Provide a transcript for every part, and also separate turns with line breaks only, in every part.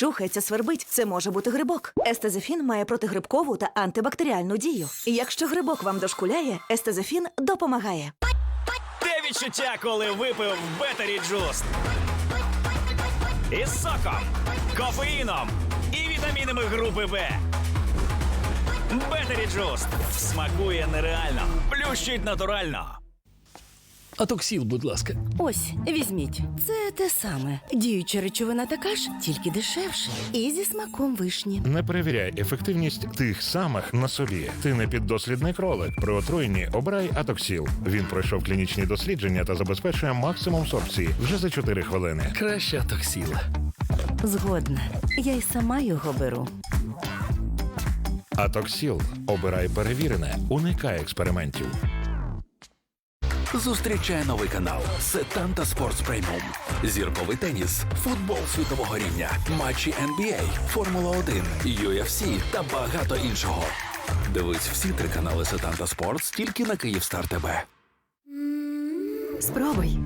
Чухається, свербить. Це може бути грибок. Естезефін має протигрибкову та антибактеріальну дію. Якщо грибок вам дошкуляє, естезефін допомагає.
Те відчуття, коли випив Бетері Джуст. Із соком, кофеїном і вітамінами групи Б. Бетері Джуст смакує нереально, плющить натурально.
Атоксіл, будь ласка.
Ось, візьміть. Це те саме. Діюча речовина така ж, тільки дешевше. І зі смаком вишні.
Не перевіряй ефективність тих самих на собі. Ти не піддослідний кролик. При отруєнні обирай Атоксіл. Він пройшов клінічні дослідження та забезпечує максимум сорбції вже за 4 хвилини.
Краще атоксіл.
Згодна. Я й сама його беру.
Атоксіл. Обирай перевірене. Уникай експериментів.
Зустрічає новий канал Сетанта Спортс Преміум. Зірковий теніс, футбол світового рівня, матчі NBA, Формула 1, UFC та багато іншого. Дивись всі три канали Сетанта Спортс тільки на Київстар ТВ.
Спробуй.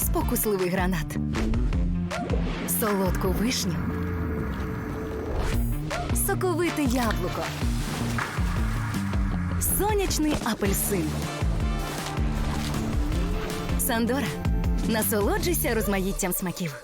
Спокусливий гранат. Солодку вишню. Соковите яблуко. Сонячний апельсин. Сандора. Насолоджуйся розмаїттям смаків.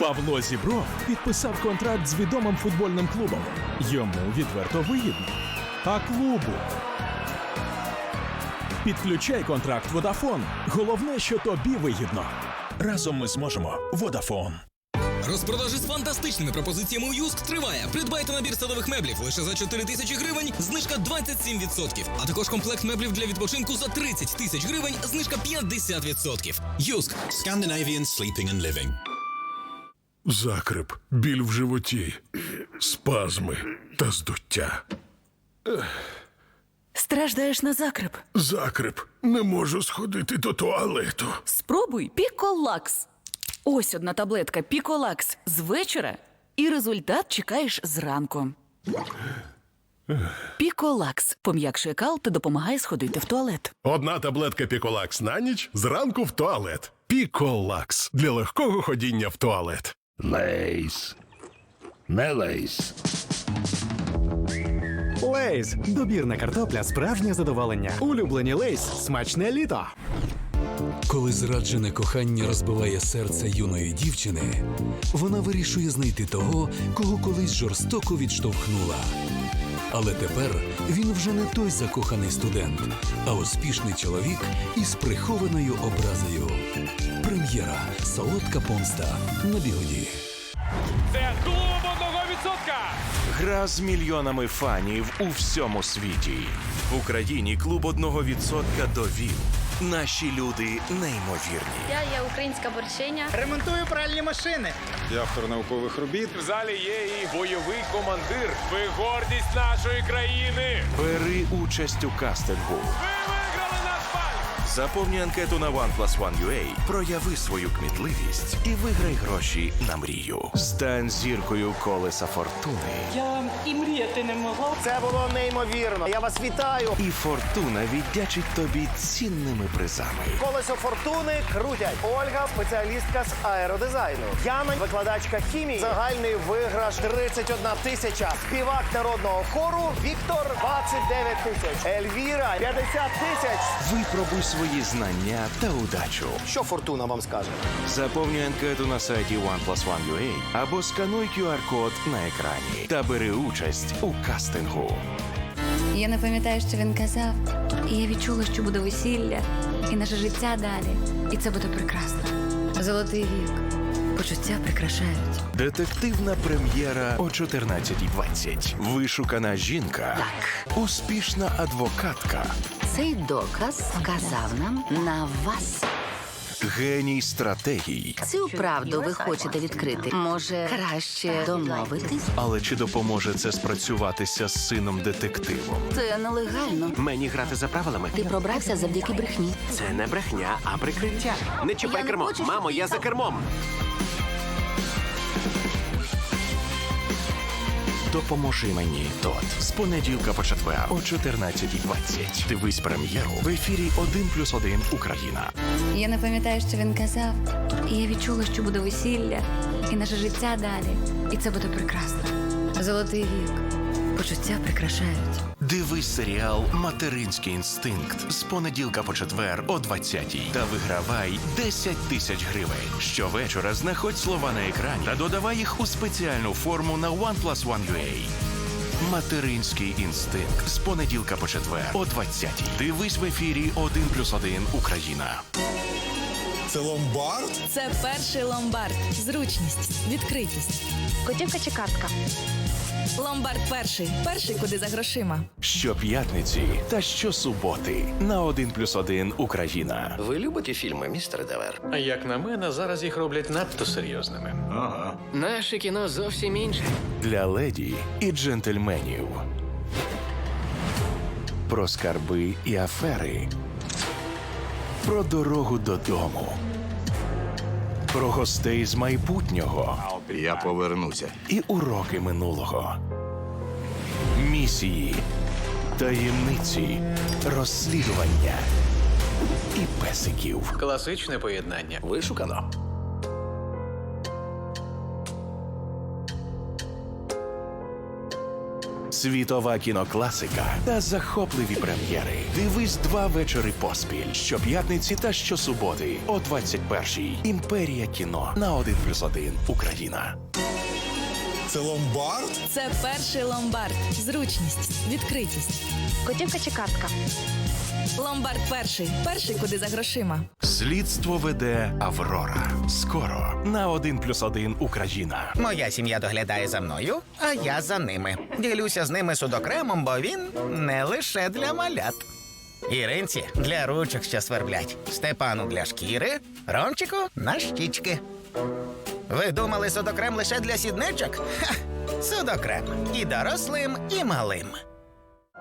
Павло Зібров підписав контракт з відомим футбольним клубом. Йому відверто вигідно. А клубу. Підключай контракт Водафон. Головне, що тобі вигідно. Разом ми зможемо. Водафон.
Розпродажі з фантастичними пропозиціями у Юск триває. Придбайте набір садових меблів лише за 4 тисячі гривень, знижка 27%. А також комплект меблів для відпочинку за 30 тисяч гривень, знижка 50%. Юск.
Scandinavian Sleeping and Living.
Закрип, біль в животі, спазми та здуття.
Страждаєш на закрип.
Закрип, не можу сходити до туалету.
Спробуй Піколакс. Ось одна таблетка Піколакс з вечора, і результат чекаєш зранку. Піколакс пом'якшує кал та допомагає сходити в туалет.
Одна таблетка Піколакс на ніч, зранку в туалет. Піколакс для легкого ходіння в туалет.
Лейс. Не лейс.
Лейс. Добірна картопля, справжнє задоволення. Улюблені лейс. Смачне літо.
Коли зраджене кохання розбиває серце юної дівчини, вона вирішує знайти того, кого колись жорстоко відштовхнула. Але тепер він вже не той закоханий студент, а успішний чоловік із прихованою образою. Прем'єра Солодка помста на бігоді.
Це клуб одного відсотка.
Гра з мільйонами фанів у всьому світі. В Україні клуб одного відсотка довів. Наші люди неймовірні.
Я є українська борщиня.
Ремонтую пральні машини.
Я автор наукових робіт.
В залі є і бойовий командир. Ви гордість нашої країни.
Бери участь у кастингу.
Ви.
Заповні анкету на OnePlus1.ua, прояви свою кмітливість і виграй гроші на мрію. Стань зіркою колеса фортуни.
Я і мріяти не могла.
Це було неймовірно. Я вас вітаю.
І фортуна віддячить тобі цінними призами.
Колесо фортуни крутять. Ольга, спеціалістка з аеродизайну. Яна, викладачка хімії. Загальний виграш 31 тисяча. Співак народного хору Віктор 29 тисяч. Ельвіра 50 тисяч.
Випробуй свої знання та удачу.
Що фортуна вам скаже?
Заповнюй анкету на сайті OnePlus1.ua або скануй QR-код на екрані та бери участь у кастингу.
Я не пам'ятаю, що він казав. І я відчула, що буде весілля, і наше життя далі. І це буде прекрасно. Золотий вік. Почуття прикрашають.
Детективна прем'єра о 14.20. Вишукана жінка. Так. Успішна адвокатка.
Цей доказ вказав нам на вас.
геній стратегій.
Цю правду ви хочете відкрити. Може, краще домовитись?
Але чи допоможе це спрацюватися з сином детективом?
Це нелегально.
Мені грати за правилами.
Ти пробрався завдяки брехні.
Це не брехня, а прикриття. Не чіпай
Я не
кермо.
хочу,
Мамо, я за кермом.
Допоможи мені, Тот. З понеділка по четвер о 14.20. Дивись прем'єру в ефірі 1 плюс 1 Україна.
Я не пам'ятаю, що він казав. І я відчула, що буде весілля, і наше життя далі. І це буде прекрасно. Золотий вік. Почуття прикрашають.
Дивись серіал Материнський інстинкт з понеділка по четвер о 20-й та вигравай 10 тисяч гривень. Щовечора знаходь слова на екрані та додавай їх у спеціальну форму на OnePlus One UA. Материнський інстинкт з понеділка по четвер о 20-й. Дивись в ефірі 1 плюс 1 Україна.
Це ломбард?
Це перший ломбард. Зручність, відкритість.
Котівка чи картка?
Ломбард перший. Перший, куди за грошима.
Щоп'ятниці та щосуботи на 1 плюс 1 Україна.
Ви любите фільми, містер Девер?
А як на мене, зараз їх роблять надто серйозними.
Ага.
Наше кіно зовсім інше.
Для леді і джентльменів. Про скарби і афери. Про дорогу додому. Про гостей з майбутнього.
Я повернуся.
І уроки минулого. Місії, таємниці, розслідування і песиків.
Класичне поєднання.
Вишукано.
Світова кінокласика та захопливі прем'єри. Дивись два вечори поспіль. Щоп'ятниці та щосуботи о 21-й. Імперія кіно на 1+,1 Україна.
Це ломбард?
Це перший ломбард. Зручність, відкритість.
Котівка чи картка?
Ломбард перший. Перший, куди за грошима.
Слідство веде Аврора. Скоро на 1+,1 Україна.
Моя сім'я доглядає за мною, а я за ними. Ділюся з ними судокремом, бо він не лише для малят. Іринці для ручок, що сверблять, Степану для шкіри, Ромчику на щічки. Ви думали судокрем лише для сідничок? Ха! Судокрем і дорослим, і малим.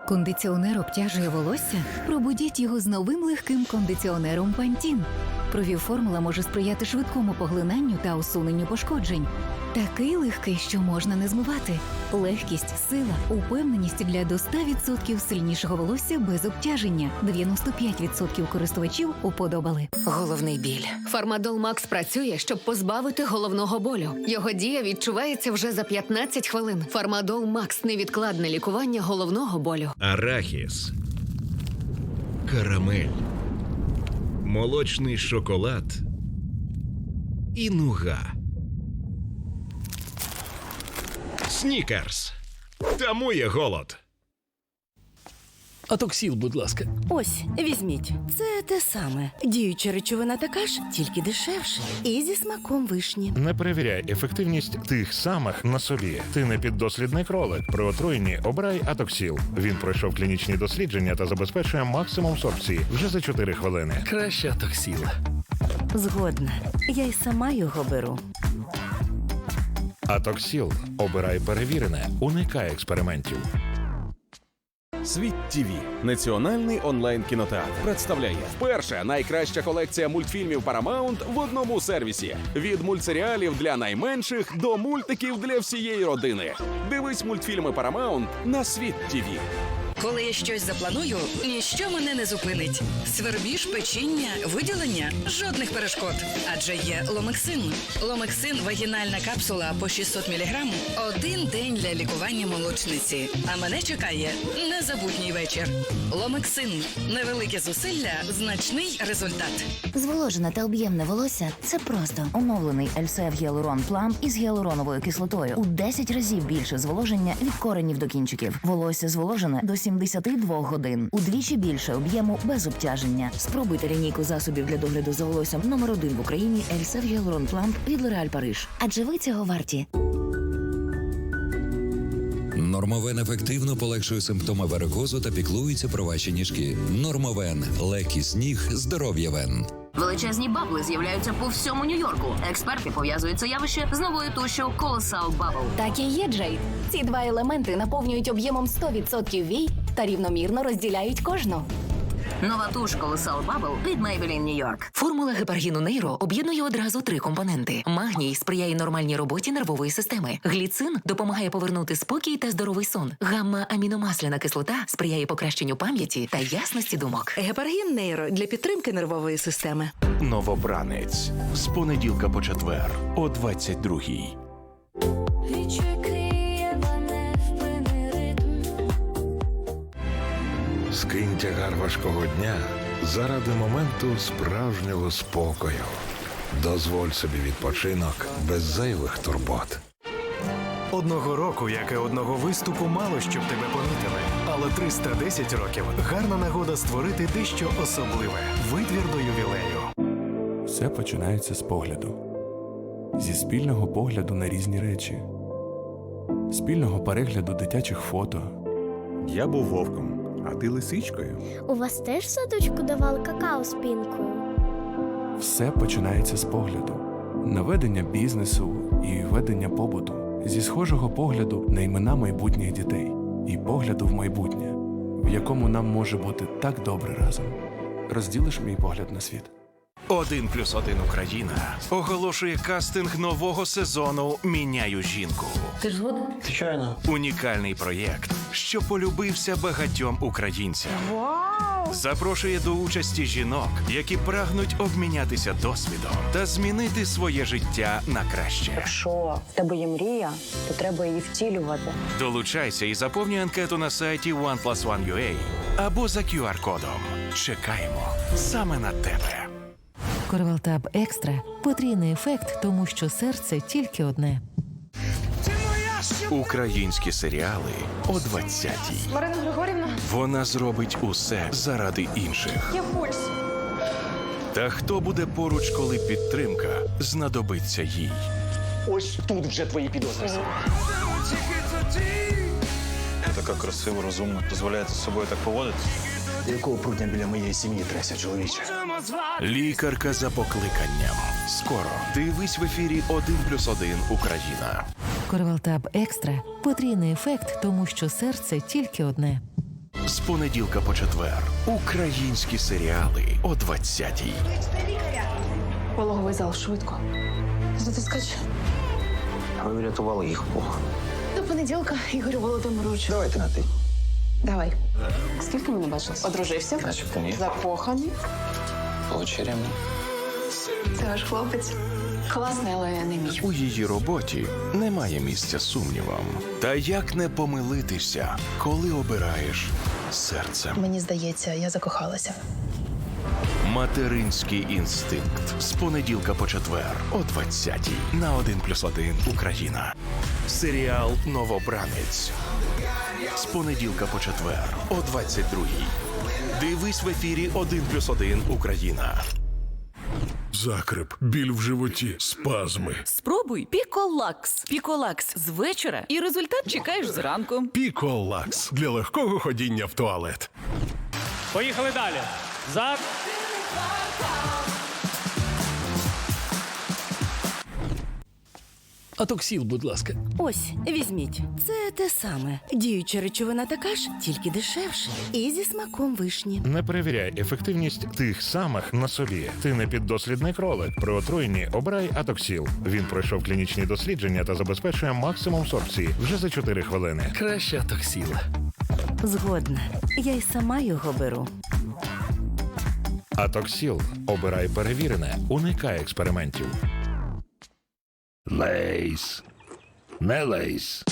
Кондиціонер обтяжує волосся? Пробудіть його з новим легким кондиціонером Пантін. Провіформула може сприяти швидкому поглинанню та усуненню пошкоджень. Такий легкий, що можна не змивати. Легкість, сила, упевненість для до 100% сильнішого волосся без обтяження. 95% користувачів уподобали.
Головний біль.
Фармадол Макс працює, щоб позбавити головного болю. Його дія відчувається вже за 15 хвилин. Фармадол Макс невідкладне лікування головного болю.
Арахіс, карамель, молочний шоколад і нуга. Снікерс. Тамує голод.
Атоксіл, будь ласка.
Ось, візьміть. Це те саме. Діюча речовина така ж, тільки дешевше. І зі смаком вишні.
Не перевіряй ефективність тих самих на собі. Ти не піддослідний кролик. При отруєнні обирай Атоксіл. Він пройшов клінічні дослідження та забезпечує максимум сорбції вже за 4 хвилини.
Краще атоксіл.
Згодна. Я й сама його беру.
Атоксіл. Обирай перевірене. Уникай експериментів.
Світ ТВ – національний онлайн кінотеатр представляє вперше найкраща колекція мультфільмів Paramount в одному сервісі. Від мультсеріалів для найменших до мультиків для всієї родини. Дивись мультфільми Paramount на світ ТВ.
Коли я щось запланую, ніщо мене не зупинить. Свербіж, печіння, виділення жодних перешкод. Адже є ломексин. Ломексин вагінальна капсула по 600 мг один день для лікування молочниці. А мене чекає незабутній вечір. Ломексин невелике зусилля, значний результат.
Зволожене та об'ємне волосся це просто оновлений Ельсев Гіалурон Пламп із гіалуроновою кислотою у 10 разів більше зволоження від коренів до кінчиків. Волосся зволожене до 72 годин. Удвічі більше об'єму без обтяження. Спробуйте лінійку засобів для догляду за волоссям номер один в Україні Ельсев Гіалурон Пламп від L'Oréal Париж. Адже ви цього варті.
Нормовен ефективно полегшує симптоми варикозу та піклується про ваші ніжки. Нормовен легкість ніг, здоров'я вен.
Величезні бабли з'являються по всьому Нью-Йорку. Експерти пов'язують це явище з новою тушю Colossal Bubble.
Так і є, Джейд. Ці два елементи наповнюють об'ємом 100% вій та рівномірно розділяють кожну.
Нова туш Colossal Bubble від Maybelline New York.
Формула гепаргіну нейро об'єднує одразу три компоненти: магній сприяє нормальній роботі нервової системи. Гліцин допомагає повернути спокій та здоровий сон. Гамма аміномасляна кислота сприяє покращенню пам'яті та ясності думок.
Гепаргін нейро для підтримки нервової системи.
Новобранець з понеділка по четвер о 22-й.
Скинь тягар важкого дня заради моменту справжнього спокою. Дозволь собі відпочинок без зайвих турбот.
Одного року, як і одного виступу, мало щоб тебе помітили. Але 310 років гарна нагода створити дещо особливе. Витвір до ювілею.
Все починається з погляду, зі спільного погляду на різні речі, спільного перегляду дитячих фото. Я був вовком, а ти лисичкою.
У вас теж в садочку давали какао з пінкою?
Все починається з погляду, наведення бізнесу і ведення побуту, зі схожого погляду на імена майбутніх дітей і погляду в майбутнє, в якому нам може бути так добре разом. Розділиш мій погляд на світ.
Один плюс один Україна оголошує кастинг нового сезону Міняю жінку.
Ти ж згоден?
Звичайно. Унікальний проєкт, що полюбився багатьом українцям. Вау! Запрошує до участі жінок, які прагнуть обмінятися досвідом та змінити своє життя на краще.
Якщо в тебе є мрія, то треба її втілювати.
Долучайся і заповнюй анкету на сайті OnePlus1.ua або за QR-кодом. Чекаємо саме на тебе.
Корвалтаб Екстра потрійний ефект, тому що серце тільки одне.
Українські серіали о 20-й.
Марина Григорівна,
Вона зробить усе заради інших.
я в пульсі.
Та хто буде поруч, коли підтримка знадобиться їй?
Ось тут вже твої підозри.
Така красива, розумна, дозволяєте з собою так поводити?
Якого прутня біля моєї сім'ї треся, чоловіче?
Лікарка за покликанням. Скоро дивись в ефірі 1 плюс 1 Україна.
Корвалтаб Екстра потрійний ефект, тому що серце тільки одне.
З понеділка по четвер. Українські серіали о 20-й.
Пологовий зал швидко. Затискач.
Ви врятували їх Бог.
До понеділка, Ігорю Володимировичу.
Давайте на ти.
Давай. Скільки ми не бачились? Одружився?
Начебто ні.
Закоханий.
Повечеряємо.
Це ваш хлопець. Класний, але не мій.
У її роботі немає місця сумнівам. Та як не помилитися, коли обираєш серцем?
Мені здається, я закохалася.
Материнський інстинкт з понеділка по четвер о 20-й на 1 плюс 1 Україна. Серіал Новобранець. З понеділка по четвер о 22-й. Дивись в ефірі 1 плюс 1 Україна.
Закрип, біль в животі, спазми.
Спробуй Піколакс. Піколакс з вечора, і результат чекаєш зранку.
Піколакс для легкого ходіння в туалет.
Поїхали далі. За
Атоксіл, будь ласка.
Ось, візьміть. Це те саме. Діюча речовина така ж, тільки дешевше. І зі смаком вишні.
Не перевіряй ефективність тих самих на собі. Ти не піддослідний кролик. При отруєнні обирай Атоксіл. Він пройшов клінічні дослідження та забезпечує максимум сорбції вже за 4 хвилини.
Краще Атоксіл.
Згодна. Я й сама його беру.
Атоксіл. Обирай перевірене. Уникай експериментів.
Лейс. Не лейс.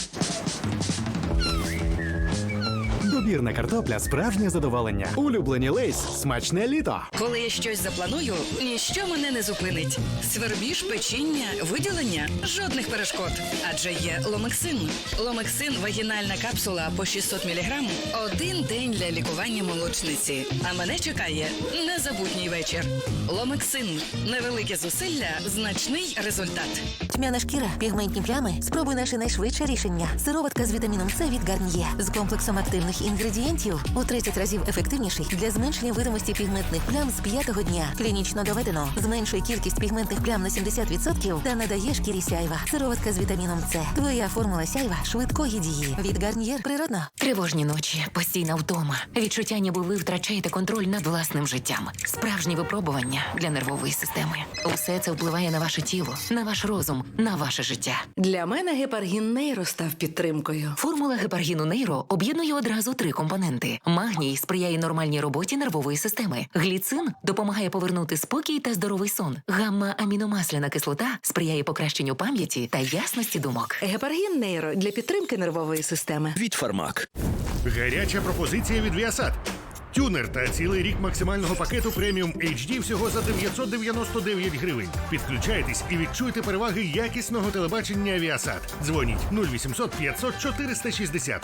Добірна картопля справжнє задоволення. Улюблені лейс, смачне літо.
Коли я щось запланую, ніщо мене не зупинить. Свербіж, печіння, виділення жодних перешкод. Адже є ломексин. Ломексин вагінальна капсула по 600 мг один день для лікування молочниці. А мене чекає незабутній вечір. Ломексин невелике зусилля, значний результат.
Тьмяна шкіра, пігментні плями. Спробуй наше найшвидше рішення. Сироватка з вітаміном С від Гарніє з комплексом активних інгредієнтів
інгредієнтів у 30 разів ефективніший для зменшення видимості пігментних плям з п'ятого дня. Клінічно доведено. Зменшує кількість пігментних плям на 70% та надає шкірі сяйва. Сироватка з вітаміном С. Твоя формула сяйва швидкої дії. Від Гарнієр природно.
Тривожні ночі, постійна втома, відчуття, ніби ви втрачаєте контроль над власним життям, справжні випробування для нервової системи. Усе це впливає на ваше тіло, на ваш розум, на ваше життя.
Для мене гепаргін Нейро став підтримкою.
Формула гепаргіну Нейро об'єднує одразу три компоненти: магній сприяє нормальній роботі нервової системи. Гліцин допомагає повернути спокій та здоровий сон. Гамма-аміномасляна кислота сприяє покращенню пам'яті та ясності думок.
Гепаргін Нейро для підтримки нервової системи.
Від фармак.
Гаряча пропозиція від Viasat. Тюнер та цілий рік максимального пакету преміум HD всього за 999 гривень. Підключайтесь і відчуйте переваги якісного телебачення Viasat. Дзвоніть 0800 500 460.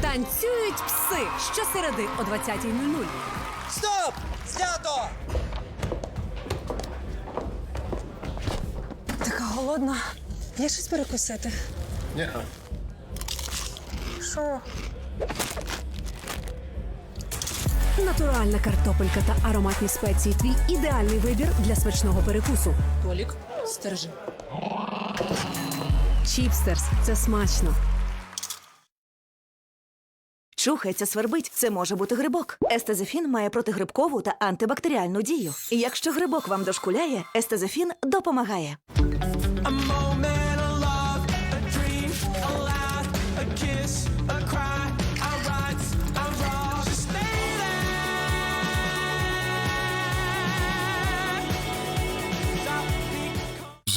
Танцюють пси щосереди о 20.00.
Стоп! Знято!
Така голодна. Є щось перекусити?
Ні.
Що? Натуральна картопелька та ароматні спеції. Твій ідеальний вибір для смачного перекусу. Толік, стержи. Чіпстерс це смачно.
Чухається, свербить. Це може бути грибок. Естезефін має протигрибкову та антибактеріальну дію. І якщо грибок вам дошкуляє, естезефін допомагає.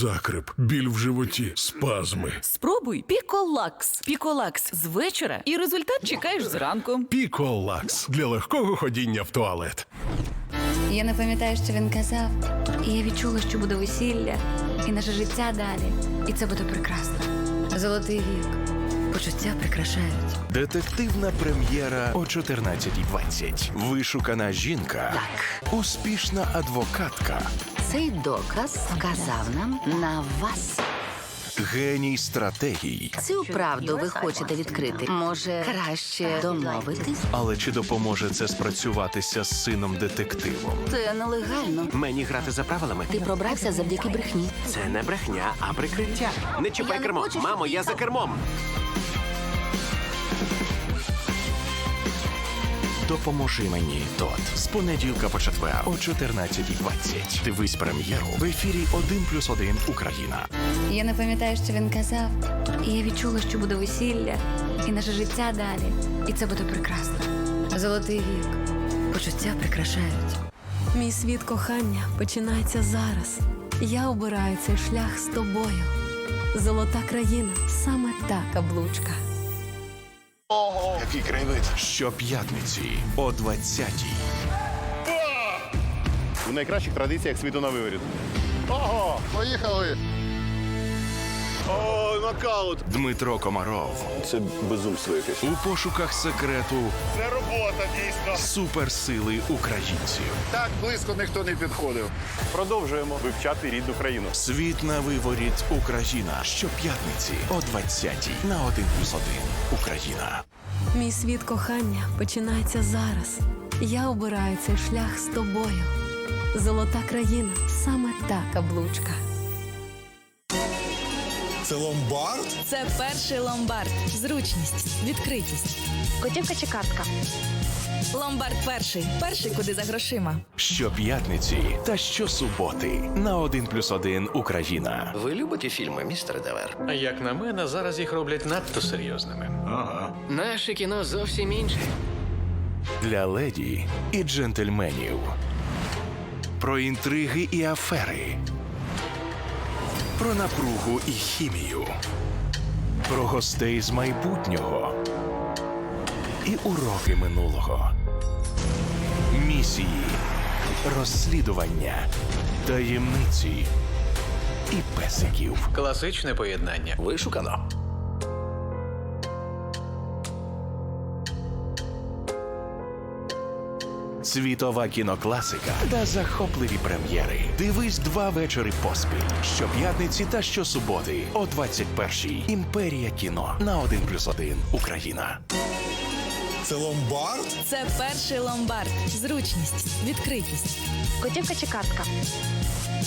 Закрип, біль в животі, спазми.
Спробуй Піколакс. Піколакс з вечора, і результат чекаєш зранку.
Піколакс для легкого ходіння в туалет.
Я не пам'ятаю, що він казав, і я відчула, що буде весілля, і наше життя далі. І це буде прекрасно. Золотий вік. Почуття прикрашають.
Детективна прем'єра о 14.20. Вишукана жінка. Так. Успішна адвокатка.
Цей доказ вказав нам на вас.
Геній стратегій.
Цю правду ви хочете відкрити. Може, краще домовитись?
Але чи допоможе це спрацюватися з сином детективом?
Це нелегально.
Мені грати за правилами.
Ти пробрався завдяки брехні.
Це не брехня, а прикриття. Не чіпай кермо. Мамо, я за кермом.
Допоможи мені, Тот. З понеділка по четвер о 14.20. Дивись прем'єру в ефірі 1 плюс 1 Україна.
Я не пам'ятаю, що він казав, і я відчула, що буде весілля, і наше життя далі. І це буде прекрасно. Золотий вік. Почуття прикрашають.
Мій світ кохання починається зараз. Я обираю цей шлях з тобою. Золота країна саме та каблучка.
Який краєвид? Щоп'ятниці о 20-й.
У найкращих традиціях світу на виворіт. Ого, поїхали! О, нокаут!
Дмитро Комаров.
Це безумство якесь.
У пошуках секрету
Це робота, дійсно.
суперсили українців.
Так близько ніхто не підходив. Продовжуємо вивчати рідну країну.
Світ на виворіт Україна. Щоп'ятниці о 20-й на 1 плюс 1 Україна.
Мій світ кохання починається зараз. Я обираю цей шлях з тобою. Золота країна саме та каблучка.
Це ломбард?
Це перший ломбард. Зручність, відкритість.
Готівка чи картка?
Ломбард перший. Перший, куди за грошима.
Щоп'ятниці та щосуботи на 1 плюс 1 Україна.
Ви любите фільми, містер Девер?
А як на мене, зараз їх роблять надто серйозними.
Ага.
Наше кіно зовсім інше.
Для леді і джентльменів. Про інтриги і афери. Про напругу і хімію. Про гостей з майбутнього. і уроки минулого. Місії, розслідування, таємниці і песиків.
Класичне поєднання.
Вишукано. Світова кінокласика та захопливі прем'єри. Дивись два вечори поспіль. Щоп'ятниці та щосуботи о 21-й. Імперія кіно на 1+,1 Україна.
Це ломбард?
Це перший ломбард. Зручність, відкритість. Готівка чи картка?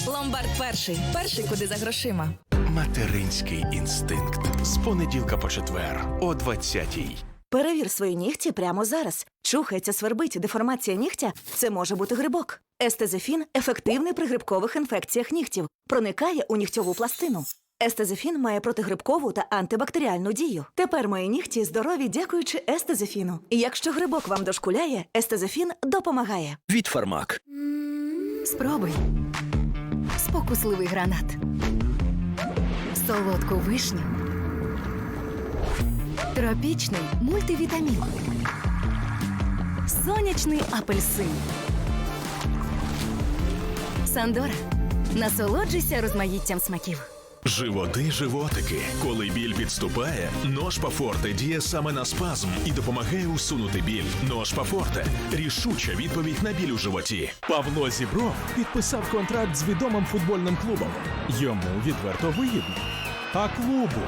Ломбард перший. Перший, куди за грошима.
Материнський інстинкт з понеділка по четвер о 20-й.
Перевір свої нігті прямо зараз. Чухається, свербить, деформація нігтя це може бути грибок. Естезефін ефективний при грибкових інфекціях нігтів, проникає у нігтьову пластину. Естезефін має протигрибкову та антибактеріальну дію. Тепер мої нігті здорові, дякуючи естезефіну. І якщо грибок вам дошкуляє, естезефін допомагає.
Від фармак.
Спробуй. Спокусливий гранат. Солодку вишню. Тропічний мультивітамін. Сонячний апельсин. Сандора. Насолоджуйся розмаїттям смаків.
Животи, животики. Коли біль підступає, ножпа Форте діє саме на спазм і допомагає усунути біль. Ножпа Форте рішуча відповідь на біль у животі.
Павло Зібров підписав контракт з відомим футбольним клубом. Йому відверто вигідно. А клубу.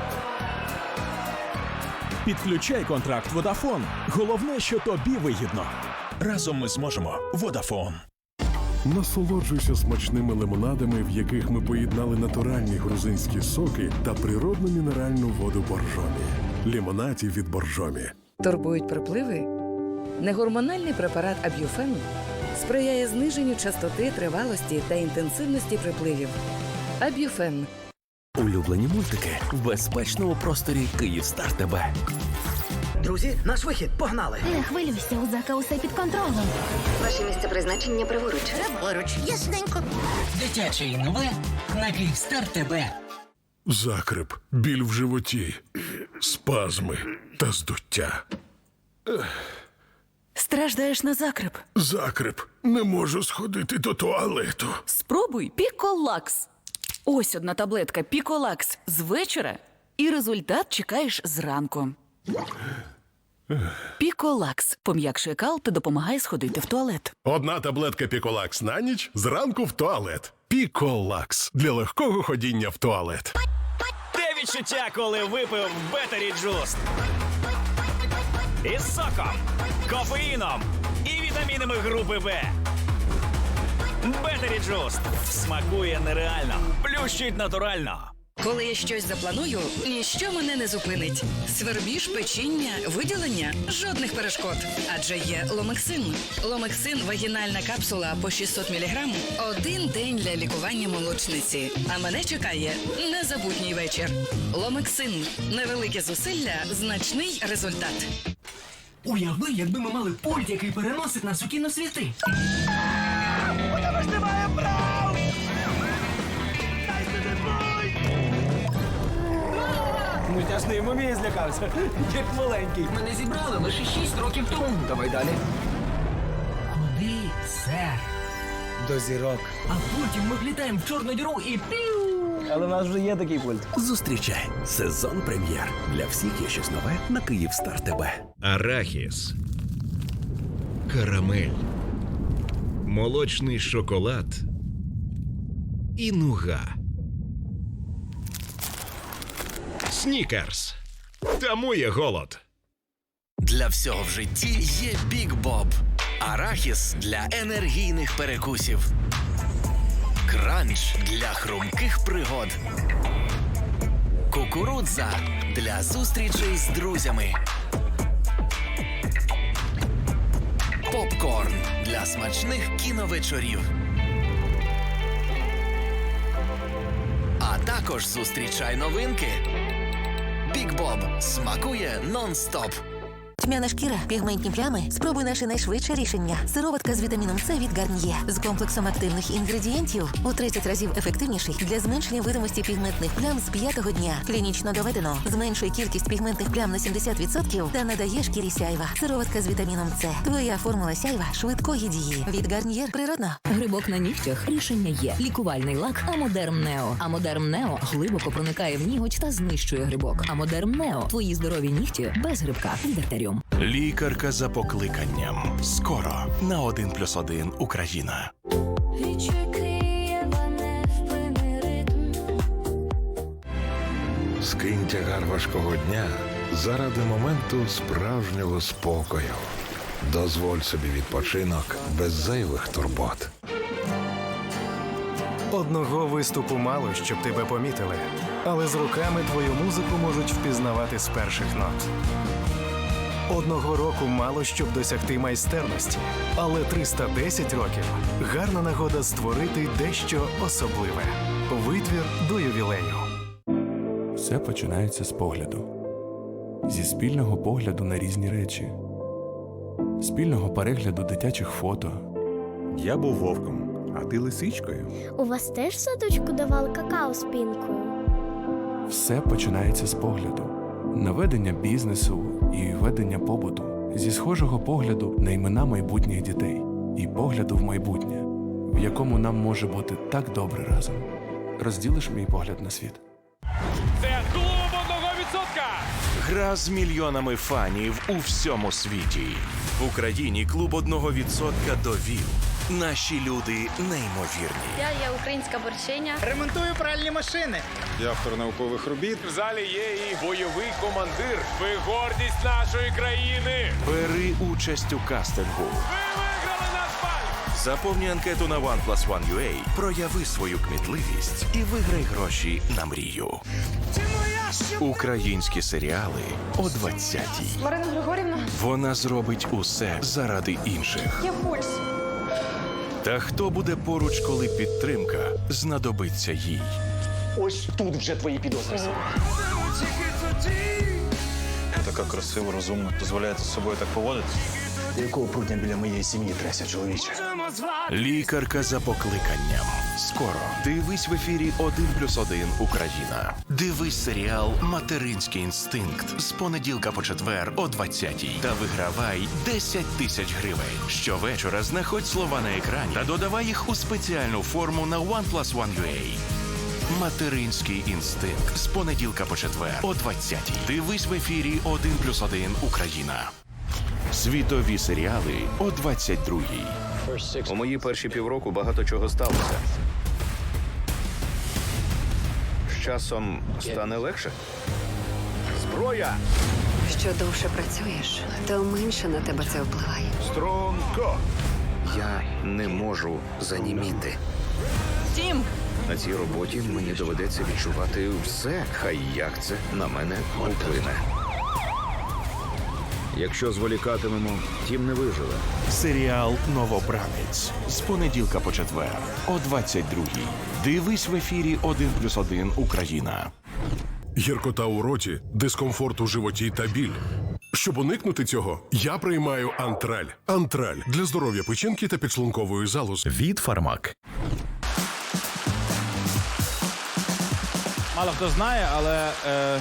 Підключай контракт Водафон. Головне, що тобі вигідно. Разом ми зможемо. Водафон.
Насолоджуйся смачними лимонадами, в яких ми поєднали натуральні грузинські соки та природну мінеральну воду боржомі. Лімонаді від боржомі.
Турбують припливи? Негормональний препарат Аб'юфен сприяє зниженню частоти, тривалості та інтенсивності припливів. Аб'юфен
Улюблені мультики в безпечному просторі Київстар ТБ.
Друзі, наш вихід, погнали!
Не хвилюйся, у зака усе під контролем.
Ваше місце призначення праворуч.
Праворуч, ясненько.
Дитяче нове на Київстар ТБ.
Закрип, біль в животі, спазми та здуття.
Страждаєш на закрип.
Закрип, не можу сходити до туалету.
Спробуй Піколакс. Ось одна таблетка Піколакс з вечора, і результат чекаєш зранку. Піколакс пом'якшує кал та допомагає сходити в туалет.
Одна таблетка Піколакс на ніч, зранку в туалет. Піколакс для легкого ходіння в туалет.
Те відчуття, коли випив Бетері Джуст. Із соком, кофеїном і вітамінами групи Б. Бетері Джуст смакує нереально, плющить натурально.
Коли я щось запланую, ніщо мене не зупинить. Свербіж, печіння, виділення жодних перешкод. Адже є ломексин. Ломексин вагінальна капсула по 600 мг один день для лікування молочниці. А мене чекає незабутній вечір. Ломексин невелике зусилля, значний результат.
Уяви, якби ми мали пульт, який переносить нас у кіносвіти. Мультяшний мумії злякався, як маленький. Мене зібрали лише шість років тому. Давай далі. Куди, сер? До зірок. А потім ми влітаємо в чорну діру і піу!
Але в нас вже є такий пульт. Зустрічай сезон прем'єр. Для всіх є щось нове на Київстар ТБ.
Арахіс, карамель, молочний шоколад і нуга. Снікерс. Тамує голод.
Для всього в житті є Бік Боб. Арахіс для енергійних перекусів. Кранч для хрумких пригод. Кукурудза для зустрічей з друзями. Попкорн для смачних кіновечорів. А також зустрічай новинки. Бік Боб смакує нон-стоп. Тьмяна шкіра, пігментні плями. Спробуй наше найшвидше рішення. Сироватка з вітаміном С від Гарніє з комплексом активних інгредієнтів у 30 разів ефективніший для зменшення видимості пігментних плям з п'ятого дня. Клінічно доведено. Зменшує кількість пігментних плям на 70% та надає шкірі сяйва. Сироватка з вітаміном С. Твоя формула сяйва швидкої дії. Від Гарнієр природно.
Грибок на нігтях рішення є. Лікувальний лак Амодерм Нео. Амодерм Нео глибоко проникає в ніготь та знищує грибок. Амодерм Нео. Твої здорові нігті без грибка. Від Артеріум.
Лікарка за покликанням. Скоро на 1 плюс 1 Україна.
Скинь тягар важкого дня заради моменту справжнього спокою. Дозволь собі відпочинок без зайвих турбот.
Одного виступу мало, щоб тебе помітили, але з руками твою музику можуть впізнавати з перших нот. Одного року мало, щоб досягти майстерності, але 310 років гарна нагода створити дещо особливе. Витвір до ювілею.
Все починається з погляду, зі спільного погляду на різні речі, спільного перегляду дитячих фото.
Я був вовком, а ти лисичкою.
У вас теж в садочку давали какао з пінкою?
Все починається з погляду, наведення бізнесу і ведення побуту, зі схожого погляду на імена майбутніх дітей і погляду в майбутнє, в якому нам може бути так добре разом. Розділиш мій погляд на світ.
Це клуб одного відсотка!
Гра з мільйонами фанів у всьому світі. В Україні клуб одного відсотка довів. Наші люди неймовірні.
Я є українська борщиня.
Ремонтую пральні машини.
Я автор наукових робіт.
В залі є і бойовий командир. Ви гордість нашої країни.
Бери участь у кастингу.
Ви виграли наш бай!
Заповні анкету на OnePlus1.ua, прояви свою кмітливість і виграй гроші на мрію. Українські серіали о 20-й.
Марина Григорівна,
Вона зробить усе заради інших.
я Польщі.
Та хто буде поруч, коли підтримка знадобиться їй?
Ось тут вже твої підозри.
Така красива, розумна, дозволяє з собою так поводитися.
Якого прутня біля моєї сім'ї треся, чоловіче?
Лікарка за покликанням. Скоро дивись в ефірі 1 плюс 1 Україна. Дивись серіал Материнський інстинкт з понеділка по четвер о 20-й. Та вигравай 10 тисяч гривень. Щовечора знаходь слова на екрані та додавай їх у спеціальну форму на OnePlus1.ua. Материнський інстинкт з понеділка по четвер о 20-й. Дивись в ефірі 1 плюс 1 Україна. Світові серіали о 22-й.
У мої перші півроку багато чого сталося. З часом стане легше. Зброя!
Що довше працюєш, то менше на тебе це впливає.
Стронко! Я не можу заніміти.
Тім!
На цій роботі мені доведеться відчувати все, хай як це на мене вплине. Якщо зволікатимемо, тім не виживе.
Серіал Новобранець з понеділка по четвер о 22-й. Дивись в ефірі 1 плюс 1 Україна.
Гіркота у роті, дискомфорт у животі та біль. Щоб уникнути цього, я приймаю антраль. Антраль для здоров'я печінки та підшлункової залози.
Від Фармак.
Мало хто знає, але е,